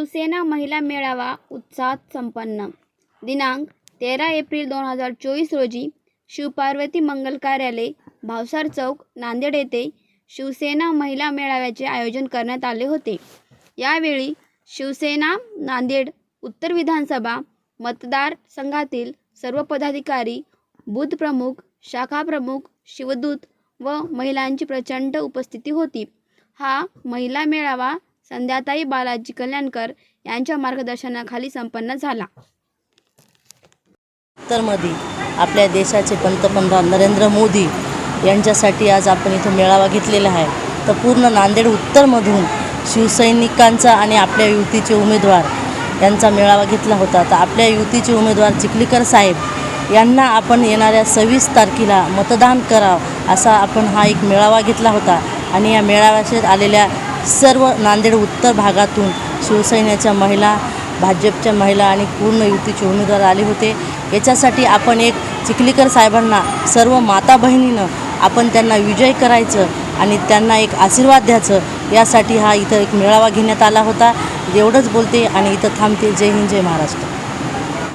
शिवसेना महिला मेळावा उत्साहात संपन्न. दिनांक तेरा एप्रिल दोन हजार चोवीस रोजी शिवपार्वती मंगल कार्यालय भावसार चौक नांदेड येथे शिवसेना महिला मेळाव्याचे आयोजन करण्यात आले होते. यावेळी शिवसेना नांदेड उत्तर विधानसभा मतदारसंघातील सर्व पदाधिकारी बूथ प्रमुख शाखा प्रमुख शिवदूत व महिलांची प्रचंड उपस्थिती होती. हा महिला मेळावा संध्याताई बालाजी कल्याणकर यांच्या मार्गदर्शनाखाली संपन्न झाला. उत्तरमध्ये आपल्या देशाचे पंतप्रधान नरेंद्र मोदी यांच्यासाठी आज आपण इथं मेळावा घेतलेला आहे. तर पूर्ण नांदेड उत्तरमधून शिवसैनिकांचा आणि आपल्या युतीचे उमेदवार यांचा मेळावा घेतला होता. तर आपल्या युतीचे उमेदवार चिखलीकर साहेब यांना आपण येणाऱ्या सव्वीस तारखेला मतदान करावं असा आपण हा एक मेळावा घेतला होता. आणि या मेळाव्याशी आलेल्या सर्व नांदेड उत्तर भागातून शिवसेनेच्या महिला भाजपच्या महिला आणि पूर्ण युतीचे उमेदवार आले होते. याच्यासाठी आपण एक चिखलीकर साहेबांना सर्व माता बहिणीनं आपण त्यांना विजय करायचं आणि त्यांना एक आशीर्वाद द्यायचं यासाठी हा इथं एक मेळावा घेण्यात आला होता. एवढंच बोलते आणि इथं थांबते. जय हिंद जय महाराष्ट्र.